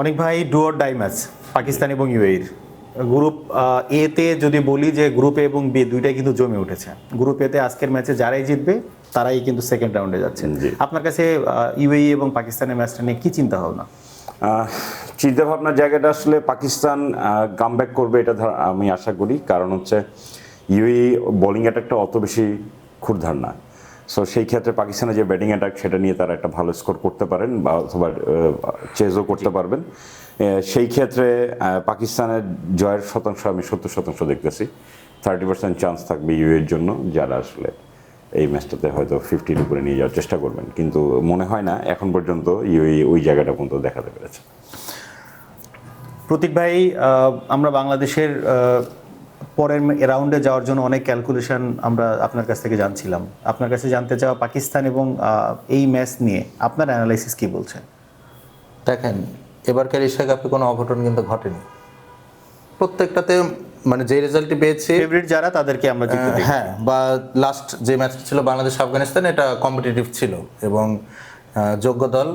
অনেক ভাই ডুয়ার die match Pakistan এবং ইউএইর গ্রুপ এ তে যদি বলি যে গ্রুপ এ এবং বি দুইটাই কিন্তু জমে উঠেছে। গ্রুপ এতে আজকের ম্যাচে যারাই জিতবে তারাই কিন্তু সেকেন্ড রাউন্ডে যাচ্ছেন। আপনার কাছে ইউএই এবং পাকিস্তানের ম্যাচটা নিয়ে কি চিন্তা ভাবনা? চিন্তা ভাবনার জায়গাটা আসলে পাকিস্তান কামব্যাক করবে এটা আমি আশা করি। কারণ হচ্ছে ইউই বোলিং অ্যাটাকটা অত বেশি ক্ষুরধার না। সো সেই ক্ষেত্রে পাকিস্তানের যে ব্যাটিং অ্যাটাক সেটা নিয়ে তারা একটা ভালো স্কোর করতে পারেন বা অথবা চেজও করতে পারবেন। সেই ক্ষেত্রে পাকিস্তানের জয়ের শতাংশ আমি সত্তর শতাংশ দেখতেছি। থার্টি পার্সেন্ট চান্স থাকবে ইউ এর জন্য যারা আসলে এই ম্যাচটাতে হয়তো ফিফটির উপরে নিয়ে যাওয়ার চেষ্টা করবেন। কিন্তু মনে হয় না এখন পর্যন্ত ইউএই ওই জায়গাটা পর্যন্ত দেখাতে পেরেছে। প্রতীক ভাই আমরা বাংলাদেশের পরের রাউন্ডে যাওয়ার জন্য অনেক ক্যালকুলেশন আমরা আপনার কাছ থেকে জানছিলাম। আপনার কাছে জানতে চাওয়া পাকিস্তান এবং এই ম্যাচ নিয়ে আপনার অ্যানালাইসিস কি বলছে দেখেন এবারকার এশিয়া কাপে কোনো অঘটন কিন্তু ঘটেনি। প্রত্যেকটাতে মানে যে রেজাল্টটি পেয়েছে ফেভারিট যারা তাদেরকে আমরা জিততে। হ্যাঁ বা লাস্ট যে ম্যাচটা ছিল বাংলাদেশ আফগানিস্তান এটা কম্পিটিটিভ ছিল এবং যোগ্য দল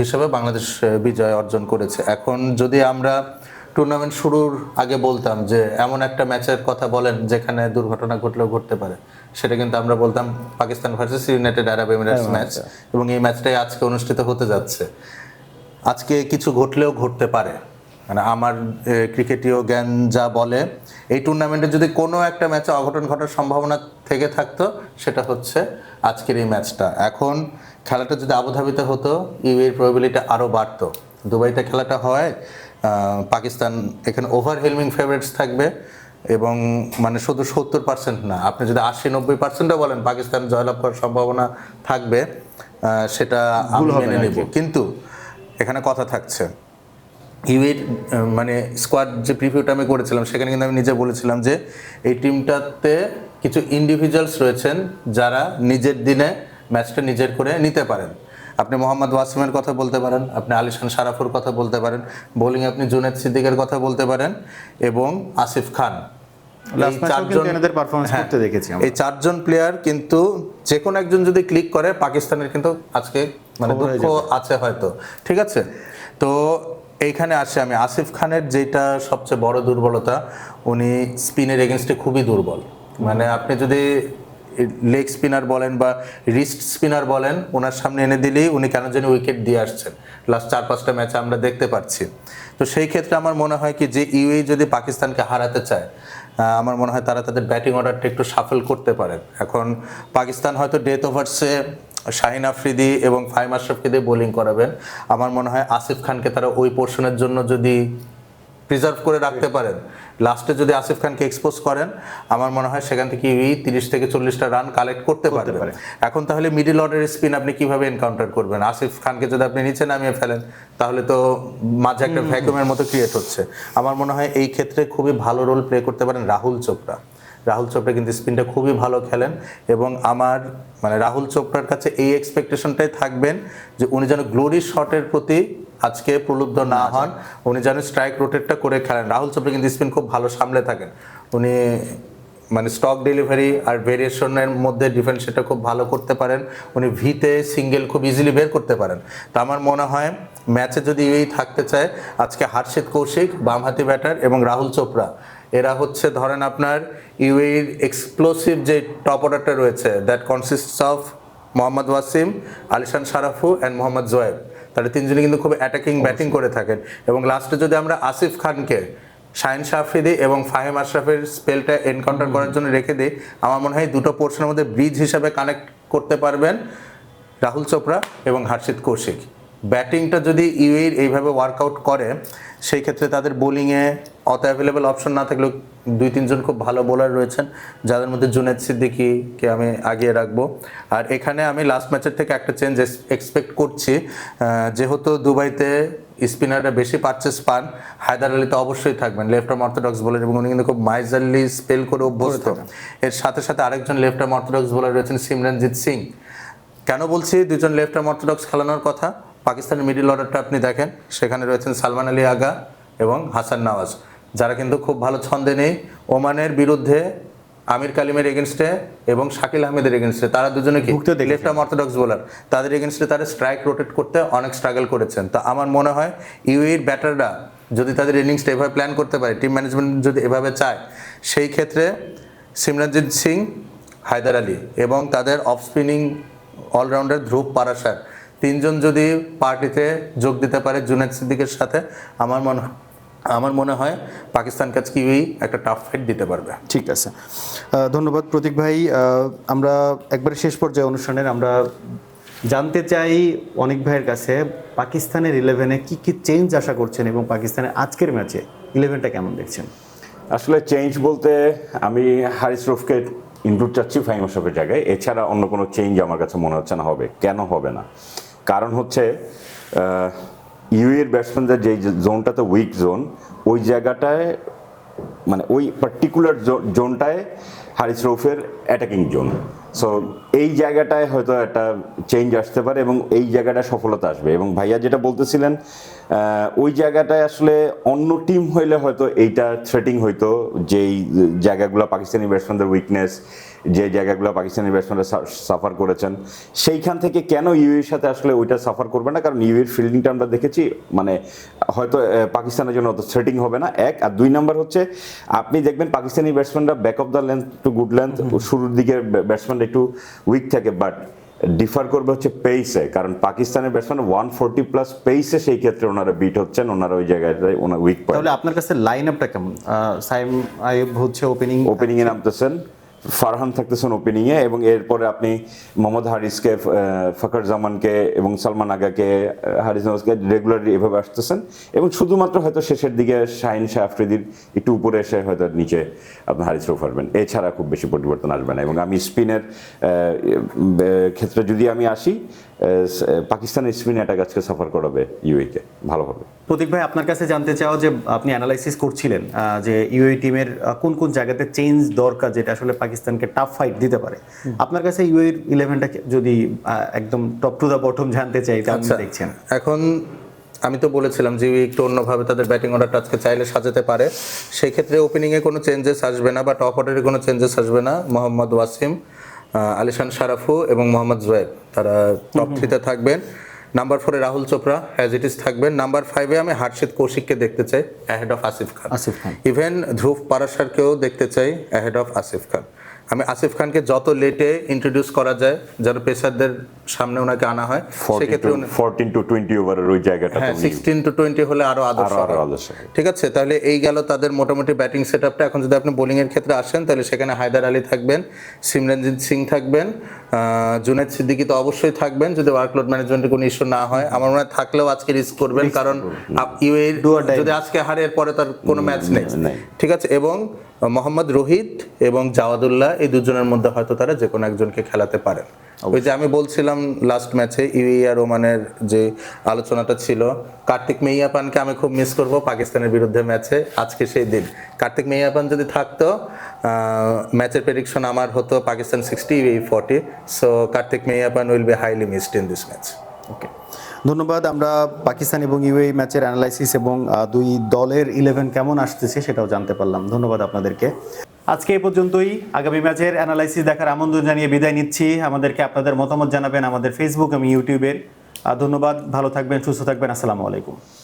হিসেবে বাংলাদেশ বিজয় অর্জন করেছে। এখন যদি আমরা টুর্নামেন্ট শুরুর আগে বলতাম যে এমন একটা ম্যাচের কথা বলেন যেখানে দুর্ঘটনা ঘটলেও ঘটতে পারে। সেটা কিন্তু আমরা বলতাম Pakistan versus United Arab Emirates match এবং এই ম্যাচটাই আজকে অনুষ্ঠিত হতে যাচ্ছে। আজকে কিছু ঘটলেও ঘটতে পারে। মানে আমার ক্রিকেটীয় জ্ঞান যা বলে এই টুর্নামেন্টে যদি কোনো একটা ম্যাচে অঘটন ঘটার সম্ভাবনা থেকে থাকতো সেটা হচ্ছে আজকের এই ম্যাচটা এখন খেলাটা যদি আবুধাবিতে হতো ইউএর প্রবাবিলিটি আরও বাড়তো। দুবাইতে খেলাটা হয় পাকিস্তান এখানে ওভারহেলমিং ফেভারিটস থাকবে এবং মানে শুধু সত্তর পার্সেন্ট না আপনি যদি আশি নব্বই পার্সেন্টও বলেন পাকিস্তান জয়লাভ করার সম্ভাবনা থাকবে সেটা আমি মেনে নেব। কিন্তু এখানে কথা থাকছে। ইউএর মানে স্কোয়াড যে প্রিভিউটা আমি করেছিলাম সেখানে কিন্তু আমি নিজে বলেছিলাম যে এই টিমটাতে কিছু ইন্ডিভিজুয়ালস রয়েছেন যারা নিজের দিনে ম্যাচটা নিজের করে নিতে পারেন। আপনি মোহাম্মদ ওয়াসিমের কথা বলতে পারেন আপনি আলিশান সারাফুর কথা বলতে পারেন বোলিং আপনি জুনেদ সিদ্দিকের কথা বলতে পারেন এবং আসিফ খান। এই চারজন- হ্যাঁ। এই চারজন প্লেয়ার কিন্তু যে কোনো একজন যদি ক্লিক করে পাকিস্তানের কিন্তু আজকে মানে দুঃখ আছে হয়তো। ঠিক আছে? তো এইখানে আসে আমি। আসিফ খানের যেটা সবচেয়ে বড় দুর্বলতা উনি স্পিনের এগেনস্টে খুবই দুর্বল। মানে আপনি যদি লেগ স্পিনার বলেন বা রিস্ট স্পিনার বলেন, ওনার সামনে এনে দিলেই উনি কেন জানি উইকেট দিয়ে আসছেন। লাস্ট চার, পাঁচটা ম্যাচে আমরা দেখতে পাচ্ছি। তো সেই ক্ষেত্রে আমার মনে হয় কি যে ইউএই যদি পাকিস্তানকে হারাতে চায় আমার মনে হয় তারা তাদের ব্যাটিং অর্ডারটা একটু সাফল করতে পারেন। এখন পাকিস্তান হয়তো ডেথ ওভার্সে শাহিন আফ্রিদি এবং ফাইম আশরাফকে দিয়ে বোলিং করাবেন। আমার মনে হয় আসিফ খানকে তারা ওই পোর্শনের জন্য যদি প্রিজার্ভ করে রাখতে পারেন। লাস্টে যদি আসিফ খানকে এক্সপোজ করেন আমার মনে হয় সেখান থেকে ইউই তিরিশ থেকে চল্লিশটা রান কালেক্ট করতে পারবে এখন তাহলে মিডিল অর্ডারের স্পিন আপনি কীভাবে এনকাউন্টার করবেন? আসিফ খানকে যদি আপনি নিচে নামিয়ে ফেলেন তাহলে তো মাঝে একটা ভ্যাকুমের মতো ক্রিয়েট হচ্ছে। আমার মনে হয় এই ক্ষেত্রে খুবই ভালো রোল প্লে করতে পারেন রাহুল চোপড়া রাহুল চোপড়া কিন্তু স্পিনটা খুবই ভালো খেলেন এবং আমার মানে রাহুল চোপড়ার কাছে এই এক্সপেকটেশনটাই থাকবেন যে উনি যেন গ্লোরি শটের প্রতি আজকে প্রলুব্ধ না হন। উনি যেন স্ট্রাইক রোটেটটা করে খেলেন। রাহুল চোপড়া কিন্তু স্পিন খুব ভালো সামলে থাকেন। উনি মানে স্টক ডেলিভারি আর ভেরিয়েশনের মধ্যে ডিফেন্স সেটা খুব ভালো করতে পারেন। উনি ভিতে সিঙ্গেল খুব ইজিলি বের করতে পারেন। তো আমার মনে হয় ম্যাচে যদি এই থাকতে চায় আজকে হার্ষিত কৌশিক বামহাতি ব্যাটার এবং রাহুল চোপড়া। এরা হচ্ছে ধরেন আপনার ইউএর এক্সপ্লোসিভ যে টপ অর্ডারটা রয়েছে that consists of Mohammad Waseem Alishan Sharafu and Mohammad Zohaib. তারা তিনজনই কিন্তু খুব অ্যাটাকিং ব্যাটিং করে থাকেন। এবং লাস্টে যদি আমরা আসিফ খানকে শাহিন শাফরিদি এবং ফাহেম আশরাফের স্পেলটা এনকাউন্টার করার জন্য রেখে দিই আমার মনে হয় দুটো পোর্শনের মধ্যে ব্রিজ হিসাবে কানেক্ট করতে পারবেন রাহুল চোপড়া এবং হর্ষিত কৌশিক। ব্যাটিংটা যদি ইউএর এইভাবে ওয়ার্কআউট করে সেই ক্ষেত্রে তাদের বোলিংয়ে অত অ্যাভেলেবেল অপশন না থাকলেও দুই তিনজন খুব ভালো বোলার রয়েছেন যাদের মধ্যে জুনেদ সিদ্দিকিকে আমি আগিয়ে রাখব। আর এখানে আমি লাস্ট ম্যাচের থেকে একটা চেঞ্জ এক্সপেক্ট করছি যেহেতু দুবাইতে স্পিনাররা বেশি পারচেস পান হায়দার আলী তো অবশ্যই থাকবেন লেফট আর্ম অর্থোডক্স বোলার এবং উনি কিন্তু খুব মাইজারলি স্পেল করে অভ্যস্ত। এর সাথে সাথে আরেকজন লেফট আর্ম অর্থোডক্স বোলার রয়েছেন সিমরনজিৎ সিং। কেন বলছি দুজন লেফট আর্ম অর্থোডক্স খেলানোর কথা? পাকিস্তানের মিডিল অর্ডারটা আপনি দেখেন সেখানে রয়েছেন সালমান আলী আগা এবং হাসান নওয়াজ যারা কিন্তু খুব ভালো ছন্দে নেই ওমানের বিরুদ্ধে আমির কালিমের এগেনস্টে এবং শাকিল আহমেদের এগেনস্টে তারা দুজনে কি। লেফট আর্ম অর্থোডক্স বোলার তাদের এগেনস্টে তারা স্ট্রাইক রোটেট করতে অনেক স্ট্রাগল করেছেন তো আমার মনে হয় ইউএর ব্যাটাররা যদি তাদের ইনিংসটা এভাবে প্ল্যান করতে পারে টিম ম্যানেজমেন্ট যদি এভাবে চায় সেই ক্ষেত্রে সিমরনজিৎ সিং হায়দার আলী এবং তাদের off spinning all rounder Dhruv Parashar তিনজন যদি পার্টিতে যোগ দিতে পারে জুনেদ সিদ্দিকের সাথে আমার মনে আমার মনে হয় পাকিস্তান কাছে কিউই একটা টাফ ফাইট দিতে পারবে। ঠিক আছে। ধন্যবাদ প্রতীক ভাই। আমরা একবারে শেষ পর্যায়ে অনুষ্ঠানের আমরা জানতে চাই অনেক ভাইয়ের কাছে পাকিস্তানের ইলেভেনে কি কি চেঞ্জ আশা করছেন এবং পাকিস্তানের আজকের ম্যাচে ইলেভেনটা কেমন দেখছেন? আসলে চেঞ্জ বলতে আমি হারিস রফকে ইনক্লুড চাচ্ছি ফাইম জায়গায়। এছাড়া অন্য কোনো চেঞ্জ আমার কাছে মনে হচ্ছে না হবে। কেন হবে না? কারণ হচ্ছে ইউএর ব্যাটসম্যানদের যেই জোনটাতে উইক জোন ওই জায়গাটায় মানে ওই পার্টিকুলার জোনটায় হারিস রৌফের অ্যাটাকিং জোন সো এই জায়গাটায় হয়তো একটা চেঞ্জ আসতে পারে এবং এই জায়গাটায় সফলতা আসবে। এবং ভাইয়া যেটা বলতেছিলেন ওই জায়গাটায় আসলে অন্য টিম হইলে হয়তো এইটা থ্রেটিং হইতো, যেই জায়গাগুলো পাকিস্তানি ব্যাটসম্যানদের উইকনেস যে জায়গাগুলো পাকিস্তানি ব্যাটসম্যানরা সাফার করেছেন সেইখান থেকে কেন ইউএর সাথে আসলে ওইটা সাফার করবে না? কারণ ইউএর ফিল্ডিংটা আমরা দেখেছি মানে হয়তো পাকিস্তানের জন্য অত থ্রেটিং হবে না। এক আর দুই নাম্বার হচ্ছে আপনি দেখবেন Pakistani ব্যাটসম্যানরা back of the length to good length শুরুর দিকে ব্যাটসম্যান একটু উইক থাকে বাট ডিফার করবে হচ্ছে পেইসে কারণ পাকিস্তানের ব্যাটসম্যান ওয়ান ফোরটি প্লাস পেইসে সেই ক্ষেত্রে ওনারা বিট হচ্ছেন ওনারা ওই জায়গাটায় ওনার উইক তাহলে আপনার কাছে লাইন আপটা কেমন সাইম আইব হচ্ছে ওপেনিং ওপেনিংয়ে নামতেছেন। ফারহান থাকতেছেন ওপেনিংয়ে এবং এরপরে আপনি মোহাম্মদ হারিসকে ফখর জামানকে এবং সালমান আগাকে হারিস নওয়াজকে রেগুলারলি এভাবে আসতেছেন। এবং শুধুমাত্র হয়তো শেষের দিকে শাহিন শাহ আফ্রিদির একটু উপরে এসে হয়তো নিচে আপনি হারিস পারবেন। এছাড়া খুব বেশি পরিবর্তন আসবে না। এবং আমি স্পিনের ক্ষেত্রে যদি আমি আসি পাকিস্তানের স্পিন অ্যাটাক আজকে সাফার করাবে ইউএকে ভালোভাবে। প্রতীক ভাই আপনার কাছে জানতে চাও যে আপনি অ্যানালাইসিস করছিলেন যে ইউএই টিমের কোন কোন জায়গাতে চেঞ্জ দরকার যেটা আসলে পাকিস্তানকে টাফ ফাইট দিতে পারে? আপনার কাছে ইউএই ইলেভেনটা যদি একদম টপ টু দ্য বটম জানতে চাই আচ্ছা। দেখছেন। এখন আমি তো বলেছিলাম যে একটু অন্যভাবে তাদের ব্যাটিং অর্ডারটা আজকে চাইলে সাজাতে পারে। সেই ক্ষেত্রে ওপেনিংয়ে কোনো চেঞ্জেস আসবে না বা টপ অর্ডারে কোনো চেঞ্জেস আসবে না। মোহাম্মদ ওয়াসিম আলিশান শারাফু এবং মোহাম্মদ জোয়েব তারা টপ থ্রিতে থাকবেন। নাম্বার ফোরে Rahul Chopra as it is থাকবেন। নাম্বার ফাইভে আমি হার্ষিত কৌশিককে দেখতে চাই ahead of Asif Khan Asif Khan. Even Dhruv পারাসারকেও দেখতে চাই অ্যাহেড অফ আসিফ খান আমি আসিফ খানকে যত লেটে ইন্ট্রোডিউস করা যায় যেন পেসারদের সামনে ওনাকে আনা হয় সেক্ষেত্রে ফোরটিন টু টোয়েন্টি ওভারের ওই জায়গাটা হ্যাঁ সিক্সটিন টু টোয়েন্টি হলে আরও আদর্শ আরও আরও আদর্শ ঠিক আছে? তাহলে এই গেল তাদের মোটামুটি ব্যাটিং সেট আপটা এখন যদি আপনি বোলিং এর ক্ষেত্রে আসেন তাহলে সেখানে হায়দার আলী থাকবেন সিমরনজিৎ সিং থাকবেন আহ, জুনাইদ সিদ্দিকি তো অবশ্যই থাকবেন যদি ওয়ার্কলোড ম্যানেজমেন্টের কোনো ইস্যু না হয়। আমার মনে হয় থাকলেও আজকে রিস্ক করবেন কারণ die যদি আজকে হারে এরপরে তার কোনো ম্যাচ নেই। ঠিক আছে? এবং মোহাম্মদ রোহিত এবং জাওয়াদুল্লাহ এই দুজনের মধ্যে হয়তো তারা যে কোনো একজনকে খেলাতে পারেন। ওই যে আমি বলছিলাম লাস্ট ম্যাচে ইউএ আর ওমানের যে আলোচনাটা ছিল কার্তিক মেইয়াপানকে আমি খুব মিস করব পাকিস্তানের বিরুদ্ধে ম্যাচে আজকে সেই দিন। কার্তিক মেইয়াপান যদি থাকতো ম্যাচের প্রেডিকশন আমার হতো Pakistan sixty UAE forty so Karthik Meiyappan will be highly missed in this match okay ধন্যবাদ। আমরা পাকিস্তান এবং ইউএই ম্যাচের অ্যানালাইসিস এবং দুই দলের ইলেভেন কেমন আসতেছে সেটাও জানতে পারলাম। ধন্যবাদ আপনাদেরকে। আজকে এই পর্যন্তই। আগামী ম্যাচের অ্যানালাইসিস দেখার আমন্ত্রণ জানিয়ে বিদায় নিচ্ছি। আমাদেরকে আপনাদের মতামত জানাবেন আমাদের ফেসবুক এবং ইউটিউবের ধন্যবাদ। ভালো থাকবেন, সুস্থ থাকবেন। আসসালামু আলাইকুম।